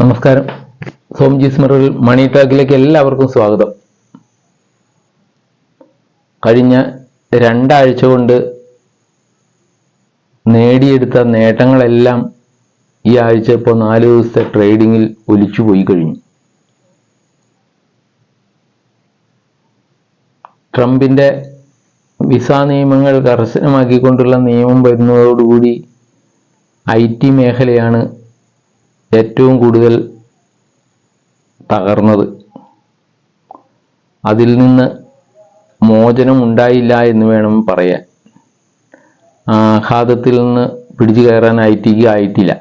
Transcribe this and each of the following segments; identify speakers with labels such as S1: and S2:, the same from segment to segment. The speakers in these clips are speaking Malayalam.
S1: നമസ്കാരം. സോംജി സ്മറിൽ മണി ടാക്കിലേക്ക് എല്ലാവർക്കും സ്വാഗതം. കഴിഞ്ഞ രണ്ടാഴ്ച കൊണ്ട് നേടിയെടുത്ത നേട്ടങ്ങളെല്ലാം ഈ ആഴ്ച ഇപ്പോൾ നാല് ദിവസത്തെ ട്രേഡിങ്ങിൽ ഒലിച്ചു പോയി കഴിഞ്ഞു. ട്രംപിന്റെ വിസ നിയമങ്ങൾ കർശനമാക്കിക്കൊണ്ടുള്ള നിയമം വരുന്നതോടുകൂടി ഐ ടി മേഖലയാണ് ഏറ്റവും കൂടുതൽ തകർന്നത്. അതിൽ നിന്ന് മോചനം ഉണ്ടായില്ല എന്ന് വേണം പറയാൻ. ആഘാതത്തിൽ നിന്ന് പിടിച്ചു ഐ ആയിട്ടില്ല.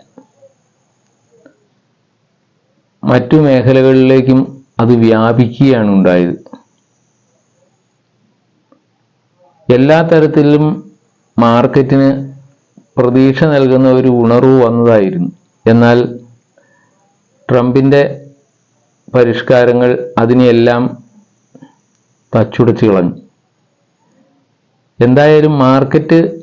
S1: മറ്റു മേഖലകളിലേക്കും അത് വ്യാപിക്കുകയാണ് ഉണ്ടായത്. എല്ലാ തരത്തിലും മാർക്കറ്റിന് പ്രതീക്ഷ നൽകുന്ന ഒരു ഉണർവ് വന്നതായിരുന്നു. എന്നാൽ ട്രംപിന്റെ പരിഷ്കാരങ്ങൾ അതിനെയെല്ലാം തച്ചുടച്ചു കളഞ്ഞു എന്തായാലും മാർക്കറ്റ്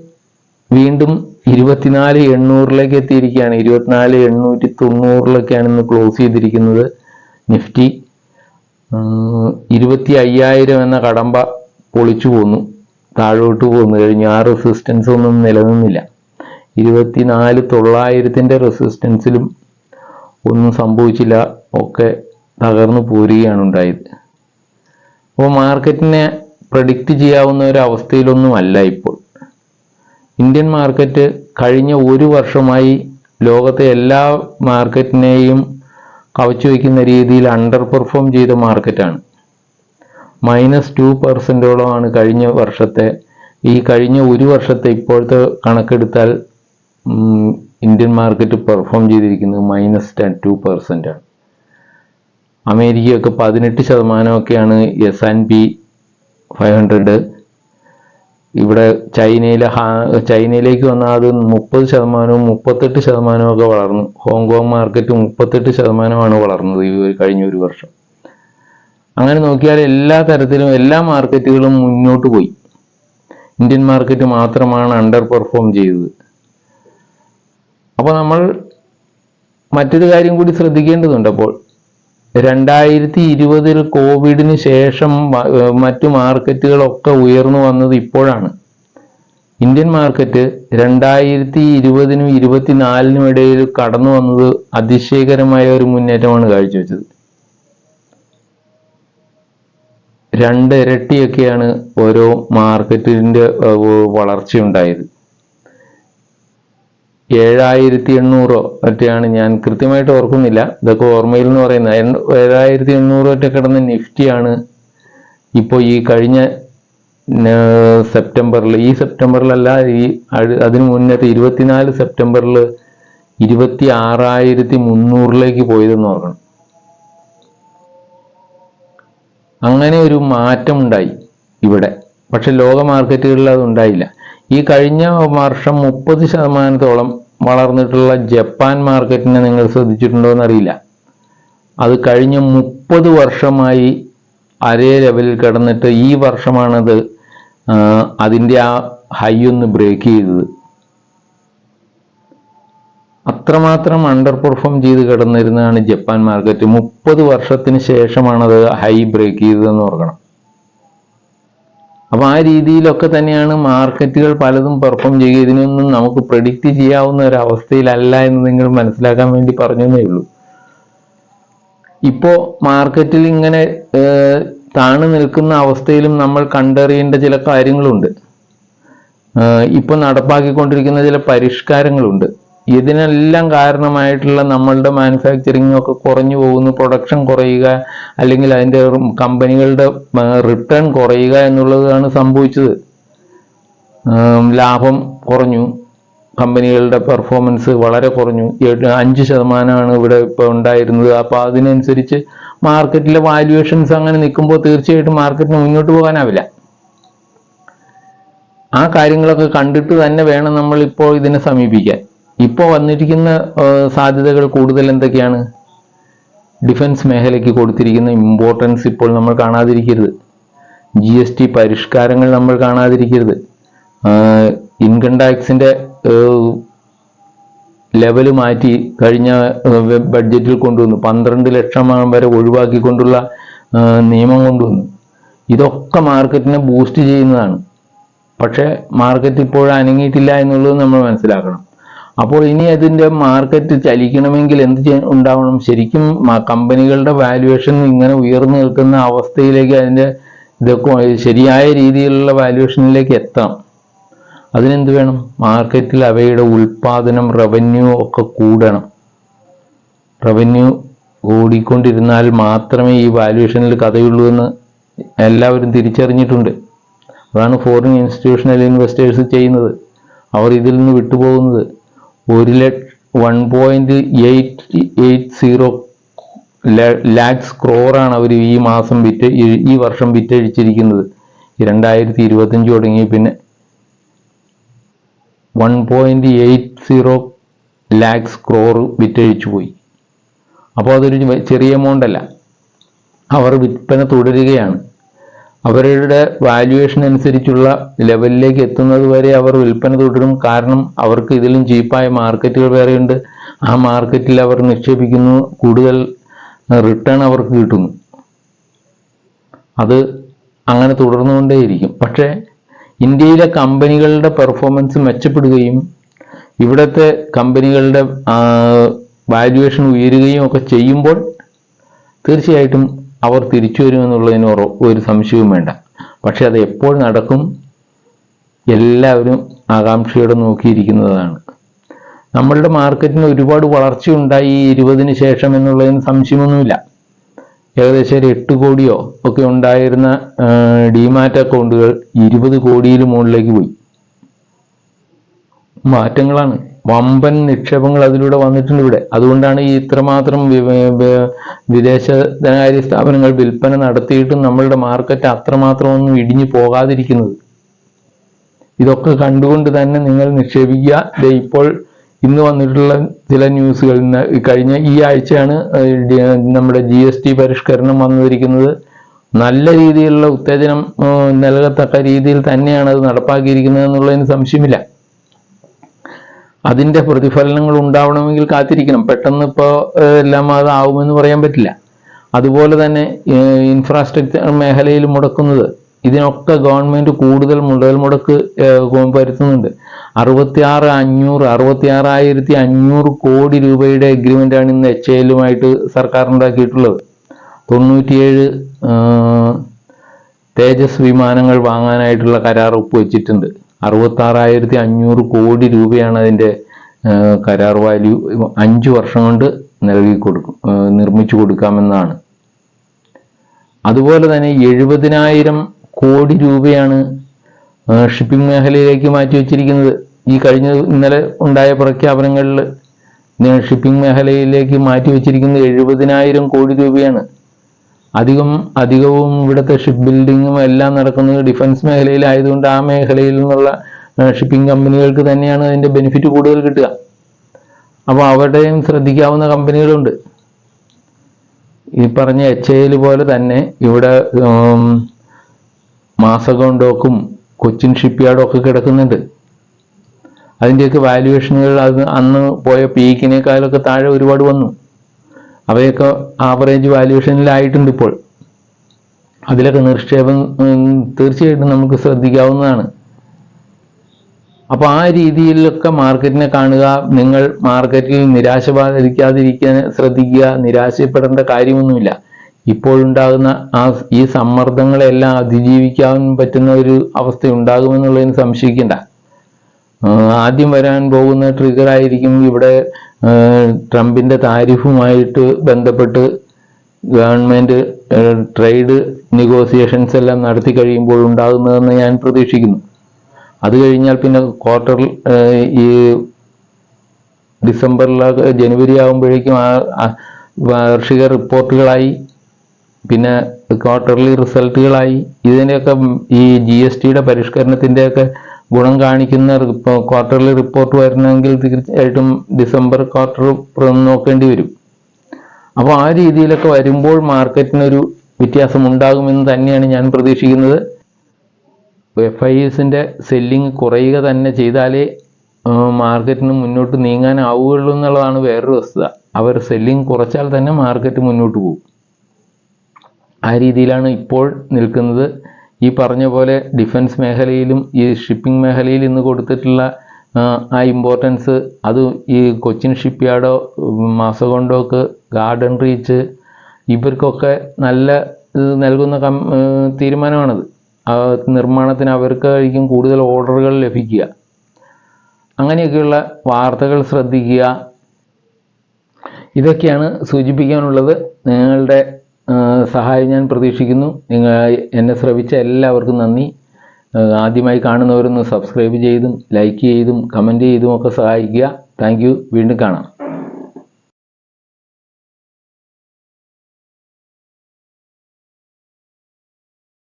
S1: വീണ്ടും ഇരുപത്തിനാല് എണ്ണൂറിലേക്ക് എത്തിയിരിക്കുകയാണ്. ഇരുപത്തിനാല് എണ്ണൂറ്റി തൊണ്ണൂറിലൊക്കെയാണ് ഇന്ന് ക്ലോസ് ചെയ്തിരിക്കുന്നത് നിഫ്റ്റി. ഇരുപത്തി അയ്യായിരം എന്ന കടമ്പ പൊളിച്ചു പോന്നു. താഴോട്ട് പോന്നു. കഴിഞ്ഞു ആ റെസിസ്റ്റൻസ് ഒന്നും നിലനിന്നില്ല. ഇരുപത്തിനാല് തൊള്ളായിരത്തിന്റെ റെസിസ്റ്റൻസിലും ഒന്നും സംഭവിച്ചില്ല. ഒക്കെ തകർന്നു പോരുകയാണ് ഉണ്ടായത്. അപ്പോൾ മാർക്കറ്റിനെ പ്രഡിക്റ്റ് ചെയ്യാവുന്ന ഒരു അവസ്ഥയിലൊന്നുമല്ല ഇപ്പോൾ. ഇന്ത്യൻ മാർക്കറ്റ് കഴിഞ്ഞ ഒരു വർഷമായി ലോകത്തെ എല്ലാ മാർക്കറ്റിനെയും കവച്ചു വയ്ക്കുന്ന രീതിയിൽ അണ്ടർ പെർഫോം ചെയ്ത മാർക്കറ്റാണ്. മൈനസ് ടു പെർസെന്റോളമാണ് കഴിഞ്ഞ വർഷത്തെ ഈ കഴിഞ്ഞ ഒരു വർഷത്തെ ഇപ്പോഴത്തെ കണക്കെടുത്താൽ ഇന്ത്യൻ മാർക്കറ്റ് പെർഫോം ചെയ്തിരിക്കുന്നത് മൈനസ് ടെൻ ടു പെർസെന്റ് ആണ്. അമേരിക്കയൊക്കെ പതിനെട്ട് ശതമാനമൊക്കെയാണ് S and P five hundred ഇവിടെ ചൈനയിലെ ചൈനയിലേക്ക് വന്നാൽ അത് മുപ്പത് ശതമാനവും മുപ്പത്തെട്ട് ശതമാനവും ഒക്കെ വളർന്നു. ഹോങ്കോങ് മാർക്കറ്റ് മുപ്പത്തെട്ട് ശതമാനമാണ് വളർന്നത് ഈ ഒരു- കഴിഞ്ഞ ഒരു വർഷം. അങ്ങനെ നോക്കിയാൽ എല്ലാ തരത്തിലും എല്ലാ മാർക്കറ്റുകളും മുന്നോട്ട് പോയി. ഇന്ത്യൻ മാർക്കറ്റ് മാത്രമാണ് അണ്ടർ പെർഫോം ചെയ്തത്. അപ്പോൾ നമ്മൾ മറ്റൊരു കാര്യം കൂടി ശ്രദ്ധിക്കേണ്ടതുണ്ട്. അപ്പോൾ രണ്ടായിരത്തി ഇരുപതിൽ കോവിഡിന് ശേഷം മറ്റു മാർക്കറ്റുകളൊക്കെ ഉയർന്നു വന്നത് ഇപ്പോഴാണ്. ഇന്ത്യൻ മാർക്കറ്റ് രണ്ടായിരത്തി ഇരുപതിനും ഇരുപത്തിനാലിനും ഇടയിൽ കടന്നു വന്നത് അതിശയകരമായ ഒരു മുന്നേറ്റമാണ് കാഴ്ചവെച്ചത്. രണ്ട് ഇരട്ടിയൊക്കെയാണ് ഓരോ മാർക്കറ്റിന്റെ വളർച്ചയുണ്ടായത്. ഏഴായിരത്തി എണ്ണൂറോ ഒറ്റയാണ് ഞാൻ കൃത്യമായിട്ട് ഓർക്കുന്നില്ല. ഇതൊക്കെ ഓർമ്മയിൽ എന്ന് പറയുന്നത്. ഏഴായിരത്തി എണ്ണൂറ് ഒറ്റ കിടന്ന നിഫ്റ്റിയാണ് ഇപ്പോൾ ഈ കഴിഞ്ഞ സെപ്റ്റംബറിൽ. ഈ സെപ്റ്റംബറിലല്ല ഈ അതിന് മുന്നത്തെ ഇരുപത്തിനാല് സെപ്റ്റംബറിൽ ഇരുപത്തി ആറായിരത്തി മുന്നൂറിലേക്ക് പോയതെന്ന് ഓർക്കണം. അങ്ങനെ ഒരു മാറ്റമുണ്ടായി ഇവിടെ. പക്ഷെ ലോക മാർക്കറ്റുകളിൽ അത് ഉണ്ടായില്ല. ഈ കഴിഞ്ഞ വർഷം മുപ്പത് ശതമാനത്തോളം വളർന്നിട്ടുള്ള ജപ്പാൻ മാർക്കറ്റിനെ നിങ്ങൾ ശ്രദ്ധിച്ചിട്ടുണ്ടോ എന്നറിയില്ല അത് കഴിഞ്ഞ മുപ്പത് വർഷമായി അതേ ലെവലിൽ കിടന്നിട്ട് ഈ വർഷമാണത് അതിന്റെ ആ ഹൈ ഒന്ന് ബ്രേക്ക് ചെയ്തത്. അത്രമാത്രം അണ്ടർ പെർഫോം ചെയ്ത് കിടന്നിരുന്നതാണ് ജപ്പാൻ മാർക്കറ്റ് മുപ്പത് വർഷത്തിന് ശേഷമാണത് ഹൈ ബ്രേക്ക് ചെയ്തതെന്ന് ഓർക്കണം. അപ്പൊ ആ രീതിയിലൊക്കെ തന്നെയാണ് മാർക്കറ്റുകൾ പലതും പെർഫോം ചെയ്യുക. ഇതിനൊന്നും നമുക്ക് പ്രഡിക്റ്റ് ചെയ്യാവുന്ന ഒരു അവസ്ഥയിലല്ല എന്ന് നിങ്ങൾ മനസ്സിലാക്കാൻ വേണ്ടി പറഞ്ഞതേ ഉള്ളൂ. ഇപ്പോ മാർക്കറ്റിൽ ഇങ്ങനെ താണു നിൽക്കുന്ന അവസ്ഥയിലും നമ്മൾ കണ്ടറിയേണ്ട ചില കാര്യങ്ങളുണ്ട്. ഇപ്പൊ നടപ്പാക്കിക്കൊണ്ടിരിക്കുന്ന ചില പരിഷ്കാരങ്ങളുണ്ട്. ഇതിനെല്ലാം കാരണമായിട്ടുള്ള നമ്മളുടെ മാനുഫാക്ചറിങ് ഒക്കെ കുറഞ്ഞു പോകുന്നു. പ്രൊഡക്ഷൻ കുറയുക അല്ലെങ്കിൽ അതിന്റെ കമ്പനികളുടെ റിട്ടേൺ കുറയുക എന്നുള്ളതാണ് സംഭവിച്ചത്. ലാഭം കുറഞ്ഞു. കമ്പനികളുടെ പെർഫോമൻസ് വളരെ കുറഞ്ഞു. അഞ്ച് ശതമാനമാണ് ഇവിടെ ഇപ്പോൾ ഉണ്ടായിരുന്നത്. അപ്പോൾ അതിനനുസരിച്ച് മാർക്കറ്റിലെ വാല്യുവേഷൻസ് അങ്ങനെ നിൽക്കുമ്പോൾ തീർച്ചയായിട്ടും മാർക്കറ്റിന് മുന്നോട്ട് പോകാനാവില്ല. ആ കാര്യങ്ങളൊക്കെ കണ്ടിട്ട് തന്നെ വേണം നമ്മൾ ഇപ്പോൾ ഇതിനെ സമീപിക്കാൻ. ഇപ്പോൾ വന്നിരിക്കുന്ന സാധ്യതകൾ കൂടുതൽ എന്തൊക്കെയാണ്? ഡിഫൻസ് മേഖലയ്ക്ക് കൊടുത്തിരിക്കുന്ന ഇമ്പോർട്ടൻസ് ഇപ്പോൾ നമ്മൾ കാണാതിരിക്കരുത്. ജി എസ് ടി പരിഷ്കാരങ്ങൾ നമ്മൾ കാണാതിരിക്കരുത്. ഇൻകം ടാക്സിന്റെ ലെവൽ മാറ്റി കഴിഞ്ഞ ബഡ്ജറ്റിൽ കൊണ്ടുവന്നു. പന്ത്രണ്ട് ലക്ഷം വരെ ഒഴിവാക്കിക്കൊണ്ടുള്ള നിയമം കൊണ്ടുവന്നു. ഇതൊക്കെ മാർക്കറ്റിനെ ബൂസ്റ്റ് ചെയ്യുന്നതാണ്. പക്ഷേ മാർക്കറ്റ് ഇപ്പോഴും അനങ്ങിയിട്ടില്ല എന്നുള്ളത് നമ്മൾ മനസ്സിലാക്കണം. അപ്പോൾ ഇനി അതിന്റെ മാർക്കറ്റ് ചലിക്കണമെങ്കിൽ എന്ത് ചെയ്യ- ഉണ്ടാവണം? ശരിക്കും കമ്പനികളുടെ വാല്യുവേഷൻ ഇങ്ങനെ ഉയർന്നു നിൽക്കുന്ന അവസ്ഥയിലേക്ക് അതിന്റെ ഇതൊക്കെ ശരിയായ രീതിയിലുള്ള വാല്യുവേഷനിലേക്ക് എത്താം അതിനെന്ത് വേണം? മാർക്കറ്റിൽ അവയുടെ ഉൽപാദനം റവന്യൂ ഒക്കെ കൂടണം. റവന്യൂ കൂടിക്കൊണ്ടിരുന്നാൽ മാത്രമേ ഈ വാല്യുവേഷനിൽ കഥയുള്ളൂ എന്ന് എല്ലാവരും തിരിച്ചറിഞ്ഞിട്ടുണ്ട്. അതാണ് ഫോറിൻ ഇൻസ്റ്റിറ്റ്യൂഷണൽ ഇൻവെസ്റ്റേഴ്സ് ചെയ്യുന്നത്. അവർ ഇതിൽ നിന്ന് വിട്ടുപോകുന്നത്. ഒരു ലക്ഷ one point eight eight zero lakhs ക്രോറാണ് അവർ ഈ മാസം വിറ്റ് ഈ- വർഷം വിറ്റഴിച്ചിരിക്കുന്നത്. രണ്ടായിരത്തി ഇരുപത്തഞ്ച് തുടങ്ങി. പിന്നെ one point eight zero lakhs crore വിറ്റഴിച്ചു പോയി. അപ്പോൾ അതൊരു ചെറിയ എമൗണ്ട് അല്ല. അവർ വിൽപ്പന തുടരുകയാണ്. അവരുടെ വാല്യുവേഷൻ അനുസരിച്ചുള്ള ലെവലിലേക്ക് എത്തുന്നത് വരെ അവർ വിൽപ്പന തുടരും. കാരണം അവർക്ക് ഇതിലും ചീപ്പായ മാർക്കറ്റുകൾ വേറെയുണ്ട് ആ മാർക്കറ്റിൽ അവർ നിക്ഷേപിക്കുന്നു. കൂടുതൽ റിട്ടേൺ അവർക്ക് കിട്ടുന്നു. അത് അങ്ങനെ തുടർന്നുകൊണ്ടേയിരിക്കും. പക്ഷേ ഇന്ത്യയിലെ കമ്പനികളുടെ പെർഫോമൻസ് മെച്ചപ്പെടുകയും ഇവിടുത്തെ കമ്പനികളുടെ വാല്യുവേഷൻ ഉയരുകയും ഒക്കെ ചെയ്യുമ്പോൾ തീർച്ചയായിട്ടും അവർ തിരിച്ചു വരുമെന്നുള്ളതിന് ഒരു സംശയവും വേണ്ട. പക്ഷെ അത് എപ്പോൾ നടക്കും എല്ലാവരും ആകാംക്ഷയോടെ നോക്കിയിരിക്കുന്നതാണ്. നമ്മളുടെ മാർക്കറ്റിന് ഒരുപാട് വളർച്ചയുണ്ടായി ഈ ഇരുപതിന് ശേഷം എന്നുള്ളതിന് സംശയമൊന്നുമില്ല. ഏകദേശം ഒരു എട്ട് കോടിയോ ഒക്കെ ഉണ്ടായിരുന്ന ഡിമാറ്റ് അക്കൗണ്ടുകൾ ഇരുപത് കോടിയിൽ മുകളിലേക്ക് പോയി. മാറ്റങ്ങളാണ്. വമ്പൻ നിക്ഷേപങ്ങൾ അതിലൂടെ വന്നിട്ടുണ്ട് ഇവിടെ. അതുകൊണ്ടാണ് ഈ ഇത്രമാത്രം വിദേശ ധനകാര്യ സ്ഥാപനങ്ങൾ വിൽപ്പന നടത്തിയിട്ടും നമ്മളുടെ മാർക്കറ്റ് അത്രമാത്രം ഒന്നും ഇടിഞ്ഞു പോകാതിരിക്കുന്നത്. ഇതൊക്കെ കണ്ടുകൊണ്ട് തന്നെ നിങ്ങൾ നിക്ഷേപിക്കുക. ഇപ്പോൾ ഇന്ന് വന്നിട്ടുള്ള ചില ന്യൂസുകൾ കഴിഞ്ഞ ഈ ആഴ്ചയാണ് നമ്മുടെ ജി എസ് ടി പരിഷ്കരണം വന്നിരിക്കുന്നത്. നല്ല രീതിയിലുള്ള ഉത്തേജനം നൽകത്തക്ക രീതിയിൽ തന്നെയാണ് അത് നടപ്പാക്കിയിരിക്കുന്നത് എന്നുള്ളതിന് സംശയമില്ല. അതിന്റെ പ്രതിഫലനങ്ങൾ ഉണ്ടാവണമെങ്കിൽ കാത്തിരിക്കണം. പെട്ടെന്ന് ഇപ്പോൾ എല്ലാം അത് ആവുമെന്ന് പറയാൻ പറ്റില്ല. അതുപോലെ തന്നെ ഇൻഫ്രാസ്ട്രക്ചർ മേഖലയിൽ മുടക്കുന്നത്. ഇതിനൊക്കെ ഗവൺമെന്റ് കൂടുതൽ മുതൽ മുടക്ക് വരുത്തുന്നുണ്ട്. അറുപത്തിയാറ് അഞ്ഞൂറ് അറുപത്തിയാറായിരത്തി അഞ്ഞൂറ് കോടി രൂപയുടെ അഗ്രിമെന്റാണ് ഇന്ന് എച്ച് എല്ലുമായിട്ട് സർക്കാർ ഉണ്ടാക്കിയിട്ടുള്ളത് തൊണ്ണൂറ്റിയേഴ് തേജസ് വിമാനങ്ങൾ വാങ്ങാനായിട്ടുള്ള കരാർ ഒപ്പുവെച്ചിട്ടുണ്ട്. അറുപത്താറായിരത്തി അഞ്ഞൂറ് കോടി രൂപയാണ് അതിന്റെ കരാർ വാല്യൂ അഞ്ച് വർഷം കൊണ്ട് നൽകി കൊടുക്കും നിർമ്മിച്ചു കൊടുക്കാമെന്നാണ്. അതുപോലെ തന്നെ എഴുപതിനായിരം കോടി രൂപയാണ് ഷിപ്പിംഗ് മേഖലയിലേക്ക് മാറ്റി വച്ചിരിക്കുന്നത്. ഈ കഴിഞ്ഞ ഇന്നലെ ഉണ്ടായ പ്രഖ്യാപനങ്ങളിൽ ഷിപ്പിംഗ് മേഖലയിലേക്ക് മാറ്റി വച്ചിരിക്കുന്നത് എഴുപതിനായിരം കോടി രൂപയാണ്. അധികം അധികവും ഇവിടുത്തെ ഷിപ്പ് ബിൽഡിങ്ങും എല്ലാം നടക്കുന്നത് ഡിഫൻസ് മേഖലയിലായതുകൊണ്ട് ആ മേഖലയിൽ നിന്നുള്ള ഷിപ്പിംഗ് കമ്പനികൾക്ക് തന്നെയാണ് അതിന്റെ ബെനിഫിറ്റ് കൂടുതൽ കിട്ടുക. അപ്പോൾ അവരുടെയും ശ്രദ്ധിക്കാവുന്ന കമ്പനികളുണ്ട് ഈ പറഞ്ഞ എച്ച് എയിൽ പോലെ തന്നെ ഇവിടെ മാസകോൺ കൊച്ചിൻ ഷിപ്പ്യാർഡും ഒക്കെ കിടക്കുന്നുണ്ട്. അതിന്റെയൊക്കെ വാല്യുവേഷനുകൾ അത് അന്ന് പോയ പീക്കിനേക്കാളൊക്കെ താഴെ ഒരുപാട് വന്നു. അവയൊക്കെ ആവറേജ് വാല്യുവേഷനിലായിട്ടുണ്ട് ഇപ്പോൾ. അതിലൊക്കെ നിക്ഷേപം തീർച്ചയായിട്ടും നമുക്ക് ശ്രദ്ധിക്കാവുന്നതാണ്. അപ്പോൾ ആ രീതിയിലൊക്കെ മാർക്കറ്റിനെ കാണുക നിങ്ങൾ മാർക്കറ്റിൽ നിരാശ ബാധിക്കാതിരിക്കാൻ ശ്രദ്ധിക്കുക നിരാശപ്പെടേണ്ട കാര്യമൊന്നുമില്ല. ഇപ്പോഴുണ്ടാകുന്ന ആ ഈ സമ്മർദ്ദങ്ങളെല്ലാം അതിജീവിക്കാൻ പറ്റുന്ന ഒരു അവസ്ഥ ഉണ്ടാകുമെന്നുള്ളതിന് സംശയിക്കേണ്ട ആദ്യം വരാൻ പോകുന്ന ട്രിഗർ ആയിരിക്കും ഇവിടെ ആഹ് ട്രംപിന്റെ താരിഫുമായിട്ട് ബന്ധപ്പെട്ട് ഗവൺമെന്റ് ട്രേഡ് നെഗോസിയേഷൻസ് എല്ലാം നടത്തി കഴിയുമ്പോൾ ഉണ്ടാകുന്നതെന്ന് ഞാൻ പ്രതീക്ഷിക്കുന്നു. അത് കഴിഞ്ഞാൽ പിന്നെ ക്വാർട്ടർ ഈ ഡിസംബറിലൊക്കെ ജനുവരി ആകുമ്പോഴേക്കും ആ വാർഷിക റിപ്പോർട്ടുകളായി പിന്നെ ക്വാർട്ടർലി റിസൾട്ടുകളായി ഇതിന്റെയൊക്കെ ഈ ജി എസ് ടിയുടെ പരിഷ്കരണത്തിന്റെയൊക്കെ ഗുണം കാണിക്കുന്ന ക്വാർട്ടർലി റിപ്പോർട്ട് വരണമെങ്കിൽ തീർച്ചയായിട്ടും ഡിസംബർ ക്വാർട്ടർ നോക്കേണ്ടി വരും. അപ്പോൾ ആ രീതിയിലൊക്കെ വരുമ്പോൾ മാർക്കറ്റിനൊരു വ്യത്യാസം ഉണ്ടാകുമെന്ന് തന്നെയാണ് ഞാൻ പ്രതീക്ഷിക്കുന്നത്. എഫ് ഐ എസിന്റെ സെല്ലിങ് കുറയുക തന്നെ ചെയ്താലേ മാർക്കറ്റിന് മുന്നോട്ട് നീങ്ങാനാവുകയുള്ളൂ എന്നുള്ളതാണ് വേറൊരു വസ്തുത. അവർ സെല്ലിംഗ് കുറച്ചാൽ തന്നെ മാർക്കറ്റ് മുന്നോട്ട് പോകും. ആ രീതിയിലാണ് ഇപ്പോൾ നിൽക്കുന്നത്. ഈ പറഞ്ഞ പോലെ ഡിഫൻസ് മേഖലയിലും ഈ ഷിപ്പിംഗ് മേഖലയിൽ ഇന്ന് കൊടുത്തിട്ടുള്ള ആ, ഇമ്പോർട്ടൻസ് അത് ഈ കൊച്ചിൻ ഷിപ്പ് യാർഡോ മാസകൊണ്ടോക്ക് ഗാർഡൻ റീച്ച് ഇവർക്കൊക്കെ നല്ല നൽകുന്ന കം തീരുമാനമാണത്. നിർമ്മാണത്തിന് അവർക്കായിരിക്കും കൂടുതൽ ഓർഡറുകൾ ലഭിക്കുക. അങ്ങനെയൊക്കെയുള്ള വാർത്തകൾ ശ്രദ്ധിക്കുക. ഇതൊക്കെയാണ് സൂചിപ്പിക്കാനുള്ളത്. നിങ്ങളുടെ സഹായം ഞാൻ പ്രതീക്ഷിക്കുന്നു. നിങ്ങൾ എന്നെ ശ്രവിച്ച എല്ലാവർക്കും നന്ദി. ആദ്യമായി കാണുന്നവരൊന്ന് സബ്സ്ക്രൈബ് ചെയ്തും ലൈക്ക് ചെയ്തും കമന്റ് ചെയ്തും ഒക്കെ സഹായിക്കുക. താങ്ക് വീണ്ടും കാണാം.